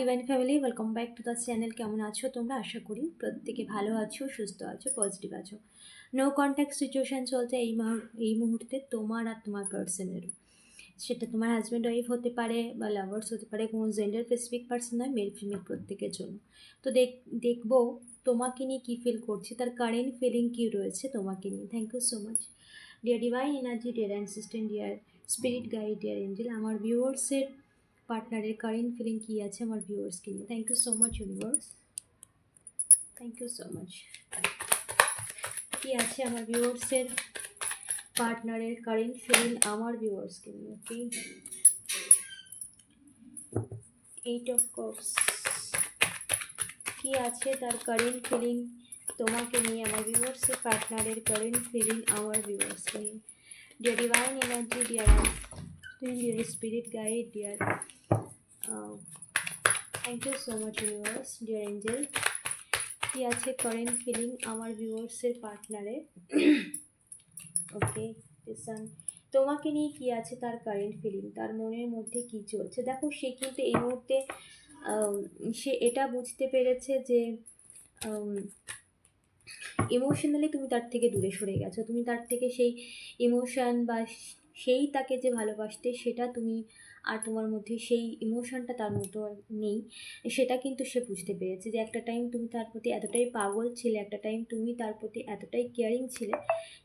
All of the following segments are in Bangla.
Divine family welcome back to the channel কেমন আছো তোমরা? আশা করি প্রত্যেকে ভালো আছো, সুস্থ আছো পজিটিভ আছো। নো কন্ট্যাক্ট সিচুয়েশান চলছে এই এই মুহূর্তে তোমার আর তোমার পার্সনের সেটা তোমার হাজব্যান্ড ওয়াইফ হতে পারে বা লাভার্স হতে পারে, কোনো জেন্ডার স্পেসিফিক পার্সন নয় মেল ফিমেল প্রত্যেকের জন্য। তো দেখ, দেখব তোমাকে নিয়ে কী ফিল করছে, তার কারেন্ট ফিলিং কী রয়েছে তোমাকে নিয়ে। Thank you so much dear divine energy dear assistant dear spirit guide dear angel আমার ভিউয়ার্সের পার্টনারের কারেন্ট ফিলিং কী আছে আমার ভিউয়ার্সকে নিয়ে? Thank you so much universe thank you so much কী আছে আমার ভিউয়ার্সের পার্টনারের কারেন্ট ফিলিং আমার ভিউয়ার্সকে নিয়ে ওকে এইট অফ কাপস কী আছে তার কারেন্ট ফিলিং তোমাকে নিয়ে, আমার ভিউয়ার্সের পার্টনারের কারেন্ট ফিলিং আমার ভিউয়ার্সকে নিয়ে? Dear divine energy dear dear spirit guide dear thank you so much universe dear angel কী আছে কারেন্ট ফিলিং আমার ভিউয়ার্সের পার্টনারে ওকে লিসন তোমাকে নিয়ে কী আছে তার কারেন্ট ফিলিং তার মনের মধ্যে কী চলছে? দেখো, সে কিন্তু এই মুহূর্তে সে এটা বুঝতে পেরেছে যে ইমোশনালি তুমি তার থেকে দূরে সরে গেছো। তুমি তার থেকে সেই ইমোশন বা সেই তাকে যে ভালোবাসতে, সেটা তুমি আর তোমার মধ্যে সেই ইমোশনটা তার মতো নেই, সেটা কিন্তু সে বুঝতে পেরেছে যে একটা টাইম তুমি তার প্রতি এতটাই পাগল ছিলে, একটা টাইম তুমি তার প্রতি এতটাই কেয়ারিং ছিলে,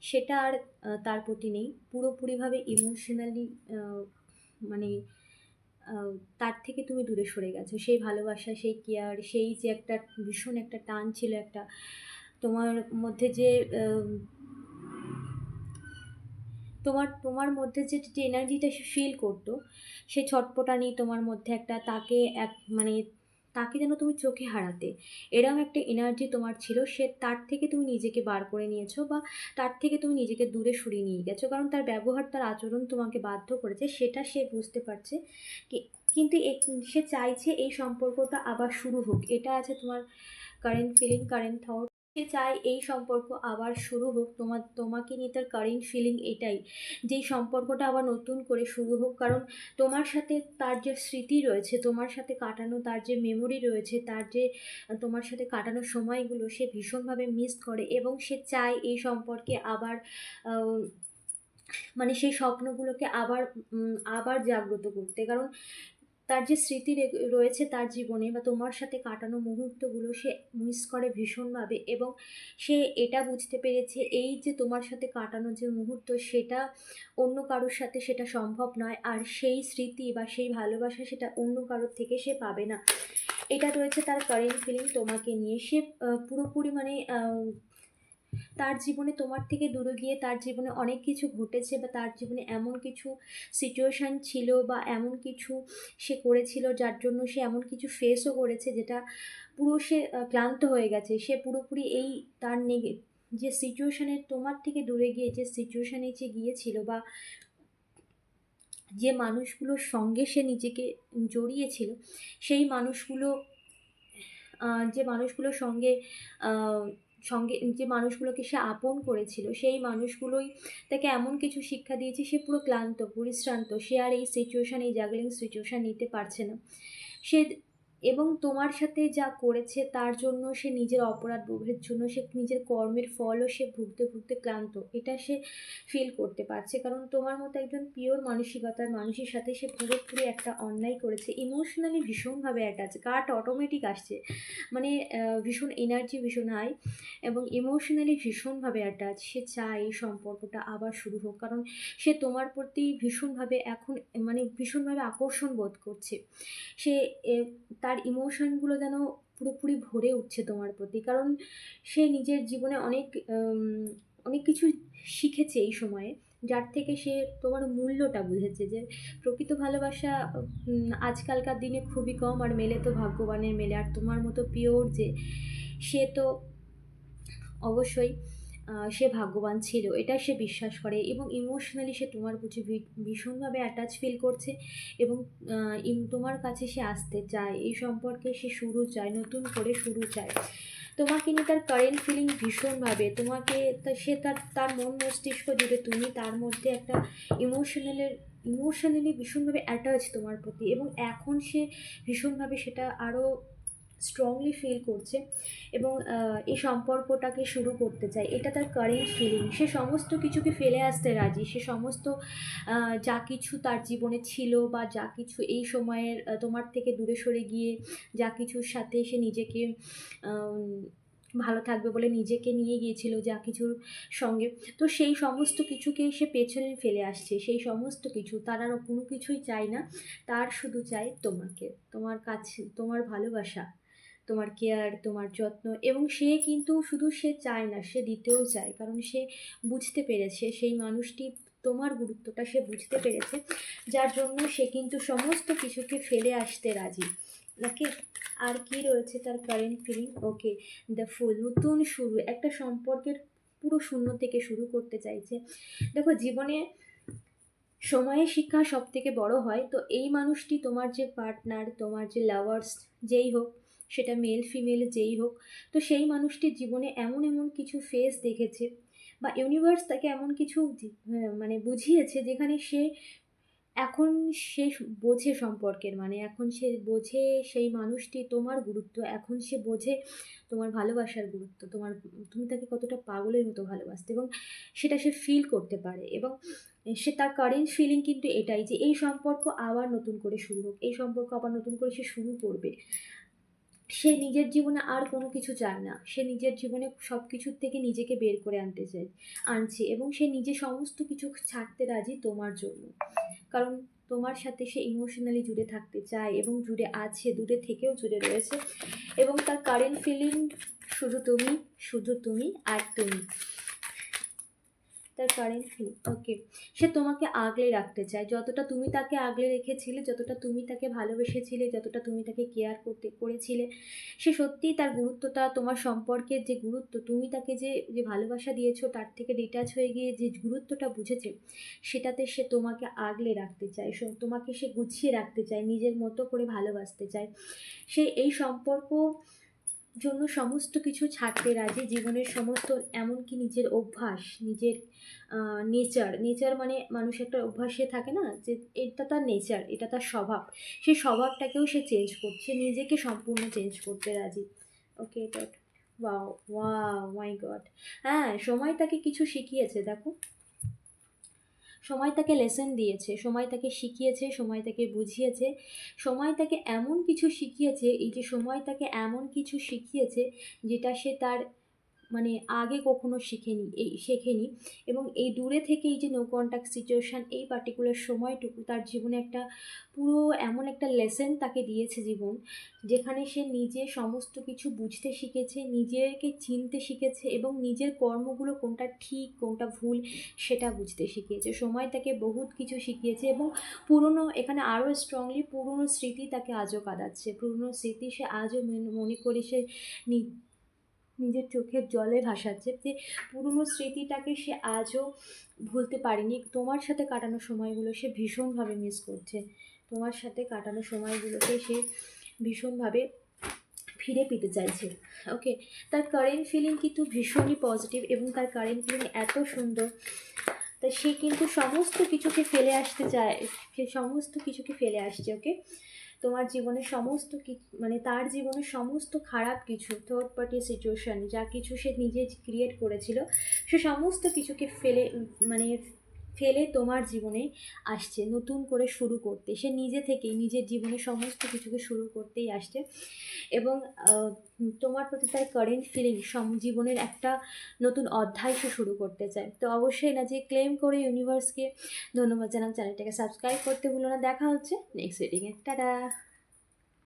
সেটা আর তার প্রতি নেই। পুরোপুরিভাবে ইমোশনালি মানে তার থেকে তুমি দূরে সরে গেছো। সেই ভালোবাসা, সেই কেয়ার সেই যে একটা ভীষণ একটা টান ছিল একটা, তোমার মধ্যে যে তোমার তোমার মধ্যে যে যে এনার্জিটা সে ফিল করতো, সে ছটপটানি তোমার মধ্যে একটা তাকে এক মানে তাকে যেন তুমি চোখে হারাতে। এরকম একটা এনার্জি তোমার ছিল, সে তার থেকে তুমি নিজেকে বার করে নিয়েছো বা তার থেকে তুমি নিজেকে দূরে সরিয়ে নিয়ে গেছো। কারণ তার ব্যবহার, তার আচরণ তোমাকে বাধ্য করেছে, সেটা সে বুঝতে পারছে কি- কিন্তু সে চাইছে এই সম্পর্কটা আবার শুরু হোক। এটা আছে তোমার কারেন্ট ফিলিং কারেন্ট থট চায় এই সম্পর্ক আবার শুরু হোক। তোমার তোমাকে নিয়ে তার কারেন্ট ফিলিং এটাই, যে সম্পর্কটা আবার নতুন করে শুরু হোক। কারণ তোমার সাথে তার যে স্মৃতি রয়েছে, তোমার সাথে কাটানো তার যে মেমোরি রয়েছে, তার যে, তোমার সাথে কাটানো সময়গুলো সে ভীষণভাবে মিস করে এবং সে চায় এই সম্পর্কে আবার মানে সেই স্বপ্নগুলোকে আবার আবার জাগ্রত করতে। কারণ তার যে স্মৃতি রয়েছে তার জীবনে বা তোমার সাথে কাটানো মুহূর্তগুলো সে মিস করে ভীষণভাবে এবং সে এটা বুঝতে পেরেছে, এই যে তোমার সাথে কাটানো যে মুহূর্ত সেটা অন্য কারোর সাথে সেটা সম্ভব নয় আর সেই স্মৃতি বা সেই ভালোবাসা সেটা অন্য কারোর থেকে সে পাবে না। এটা রয়েছে তার কারেন্ট ফিলিং তোমাকে নিয়ে। সে পুরোপুরি মানে তার জীবনে তোমার থেকে দূরে গিয়ে তার জীবনে অনেক কিছু ঘটেছে বা তার জীবনে এমন কিছু সিচুয়েশান ছিল বা এমন কিছু সে করেছিল যার জন্য সে এমন কিছু ফেসও করেছে যেটা পুরো সে ক্লান্ত হয়ে গেছে। সে পুরোপুরি এই তার নেগে, যে সিচুয়েশানে তোমার থেকে দূরে গিয়ে যে সিচুয়েশানে যে গিয়েছিল বা যে মানুষগুলোর সঙ্গে সে নিজেকে জড়িয়েছিল, সেই মানুষগুলো যে মানুষগুলোর সঙ্গে সঙ্গে যে মানুষগুলোকে সে আপন করেছিল, সেই মানুষগুলোই তাকে এমন কিছু শিক্ষা দিয়েছে, সে পুরো ক্লান্ত, পরিশ্রান্ত, সে আর এই সিচুয়েশান এই জাগলিং সিচুয়েশান নিতে পারছে না। সে এবং তোমার সাথে যা করেছে তার জন্য সে নিজের অপরাধ বোধের জন্য সে নিজের কর্মের ফলও সে ভুগতে ভুগতে ক্লান্ত। এটা সে ফিল করতে পারছে। কারণ তোমার মতো একজন পিওর মানসিকতার মানুষের সাথে সে পুরোপুরি একটা অন্যায় করেছে। ইমোশনালি ভীষণভাবে অ্যাটাচ কাট অটোমেটিক আসছে। মানে ভীষণ এনার্জি ভীষণ হাই এবং ইমোশনালি ভীষণভাবে অ্যাটাচ সে চায় এই সম্পর্কটা আবার শুরু হোক। কারণ সে তোমার প্রতি ভীষণভাবে এখন মানে ভীষণভাবে আকর্ষণ বোধ করছে। সে তার ইমোশনগুলো যেন পুরোপুরি ভরে উঠছে তোমার প্রতি। কারণ সে নিজের জীবনে অনেক অনেক কিছু শিখেছে এই সময়ে, যার থেকে সে তোমার মূল্যটা বুঝেছে যে প্রকৃত ভালোবাসা আজকালকার দিনে খুবই কম আর মেলে তো ভাগ্যবানের মেলে। আর তোমার মতো পিওর যে, সে তো অবশ্যই সে ভাগ্যবান ছিল এটা সে বিশ্বাস করে এবং ইমোশনালি সে তোমার প্রতি ভীষণভাবে অ্যাটাচ ফিল করছে এবং তোমার কাছে সে আসতে চায়, এই সম্পর্কে সে শুরু চায়, নতুন করে শুরু চায়। তোমাকে নিয়ে তার কারেন্ট ফিলিং ভীষণভাবে, তোমাকে সে তার তার মন মস্তিষ্ক জুড়ে তুমি তার মধ্যে একটা ইমোশনালের ইমোশনালি ভীষণভাবে অ্যাটাচ তোমার প্রতি এবং এখন সে ভীষণভাবে সেটা আরও স্ট্রংলি ফিল করছে এবং এই সম্পর্কটাকে শুরু করতে চায়। এটা তার কারেন্ট ফিলিং সে সমস্ত কিছুকে ফেলে আসতে রাজি। সে সমস্ত যা কিছু তার জীবনে ছিল বা যা কিছু এই সময়ের তোমার থেকে দূরে সরে গিয়ে যা কিছুর সাথে সে নিজেকে ভালো থাকবে বলে নিজেকে নিয়ে গিয়েছিল যা কিছুর সঙ্গে, তো সেই সমস্ত কিছুকে সে পেছনে ফেলে আসছে। সেই সমস্ত কিছু তার আর কোনো কিছুই চাই না। তার শুধু চাই তোমাকে। তোমার কাছে, তোমার ভালোবাসা। তোমার কেয়ার তোমার যত্ন এবং সে কিন্তু শুধু সে চায় না, সে দিতেও চায়। কারণ সে বুঝতে পেরেছে, সেই মানুষটি তোমার গুরুত্বটা সে বুঝতে পেরেছে, যার জন্য সে কিন্তু সমস্ত কিছুকে ফেলে আসতে রাজি। নাকি আর কি রয়েছে তার current feeling okay the fool নতুন শুরু, একটা সম্পর্কের পুরো শূন্য থেকে শুরু করতে চাইছে। দেখো, জীবনে সময়ে শিক্ষা সব থেকে বড় হয়, তো এই মানুষটি তোমার যে পার্টনার তোমার যে লাভার্স যেই হোক সেটা মেল ফিমেল যেই হোক, তো সেই মানুষটির জীবনে এমন এমন কিছু ফেস দেখেছে বা ইউনিভার্স তাকে এমন কিছু মানে বুঝিয়েছে যেখানে সে এখন সে বোঝে সম্পর্কের মানে এখন সে বোঝে সেই মানুষটি তোমার গুরুত্ব, এখন সে বোঝে তোমার ভালোবাসার গুরুত্ব, তোমার, তুমি তাকে কতটা পাগলের মতো ভালোবাসতে এবং সেটা সে ফিল করতে পারে এবং সে তার কারেন্ট ফিলিং কিন্তু এটাই যে এই সম্পর্ক আবার নতুন করে শুরু হোক, এই সম্পর্ক আবার নতুন করে সে শুরু করবে। সে নিজের জীবনে আর কোনো কিছু চায় না। সে নিজের জীবনে সব কিছুর থেকে নিজেকে বের করে আনতে চায়, আনছে এবং সে নিজে সমস্ত কিছু ছাড়তে রাজি তোমার জন্য। কারণ তোমার সাথে সে ইমোশনালি জুড়ে থাকতে চায় এবং জুড়ে আছে, দূরে থেকেও জুড়ে রয়েছে এবং তার কারেন্ট ফিলিং শুধু তুমি শুধু তুমি আর তুমি। তার কারেন্ট ফিলিং ওকে সে তোমাকে আগলে রাখতে চায়। যতটা তুমি তাকে আগলে রেখেছিলে যতটা তুমি তাকে ভালোবেসেছিলে যতটা তুমি তাকে কেয়ার করতে করেছিলে সে সত্যিই তার গুরুত্বটা তোমার সম্পর্কের যে গুরুত্ব তুমি তাকে যে যে ভালোবাসা দিয়েছ তার থেকে ডিটাচ হয়ে গিয়ে যে গুরুত্বটা বুঝেছে সেটাতে সে তোমাকে আগলে রাখতে চায়। সো- তোমাকে সে গুছিয়ে রাখতে চায় নিজের মতো করে ভালোবাসতে চায়। সে এই সম্পর্ক জন্য সমস্ত কিছু ছাড়তে রাজি। জীবনের সমস্ত, এমনকি নিজের অভ্যাস, নিজের নেচার নেচার মানে মানুষ একটা অভ্যাসে থাকে না যে এটা তার নেচার এটা তার স্বভাব। সেই স্বভাবটাকেও সে চেঞ্জ করছে, নিজেকে সম্পূর্ণ চেঞ্জ করতে রাজি। Okay dot wow wow my god হ্যাঁ সময় তাকে কিছু শিখিয়েছে, দেখো। সময় তাকে লেসন দিয়েছে, সময় তাকে শিখিয়েছে, সময় তাকে বুঝিয়েছে, সময় তাকে এমন কিছু শিখিয়েছে, এই যে সময় তাকে এমন কিছু শিখিয়েছে, যেটা সে তার মানে আগে কখনো শিখেনি, এই শেখেনি এবং এই দূরে থেকে এই যে নো কন্ট্যাক্ট সিচুয়েশান এই পার্টিকুলার সময়টুকু তার জীবনে একটা পুরো এমন একটা লেসেন তাকে দিয়েছে জীবন, যেখানে সে নিজে সমস্ত কিছু বুঝতে শিখেছে, নিজেকে চিনতে শিখেছে এবং নিজের কর্মগুলো কোনটা ঠিক, কোনটা ভুল সেটা বুঝতে শিখিয়েছে সময় তাকে বহুত কিছু শিখিয়েছে এবং পুরনো, এখানে আরও স্ট্রংলি পুরনো স্মৃতি তাকে আজও কাঁদাচ্ছে। পুরনো স্মৃতি সে আজও মনে- করে সে নিজের চোখের জলে ভাসাচ্ছে যে পুরনো স্মৃতিটাকে সে আজও ভুলতে পারেনি। তোমার সাথে কাটানো সময়গুলো সে ভীষণভাবে মিস করছে। তোমার সাথে কাটানো সময়গুলোকে সে ভীষণভাবে ফিরে পেতে চাইছে। ওকে তার কারেন্ট ফিলিং কিন্তু ভীষণই পজিটিভ এবং তার কারেন্ট ফিলিং এত সুন্দর। তা সে কিন্তু সমস্ত কিছুকে ফেলে আসতে চায় সমস্ত কিছুকে ফেলে আসছে ওকে তোমার জীবনে সমস্ত কি মানে তার জীবনে সমস্ত খারাপ কিছু থার্ড পার্টি সিচুয়েশান যা কিছু সে নিজে ক্রিয়েট করেছিল, সে সমস্ত কিছুকে ফেলে মানে ফেলে তোমার জীবনে আসছে, নতুন করে শুরু করতে। সে নিজে থেকেই, নিজের জীবনে সমস্ত কিছুকে শুরু করতেই আসছে। এবং তোমার প্রতি তার কারেন্ট ফিলিং জীবনের একটা নতুন অধ্যায় সে শুরু করতে চায়। তো অবশ্যই না যে ক্লেম করে ইউনিভার্সকে ধন্যবাদ জানাম চ্যানেলটাকে সাবস্ক্রাইব করতে ভুলো না। দেখা হচ্ছে নেক্সট রিডিংয়ে টাটা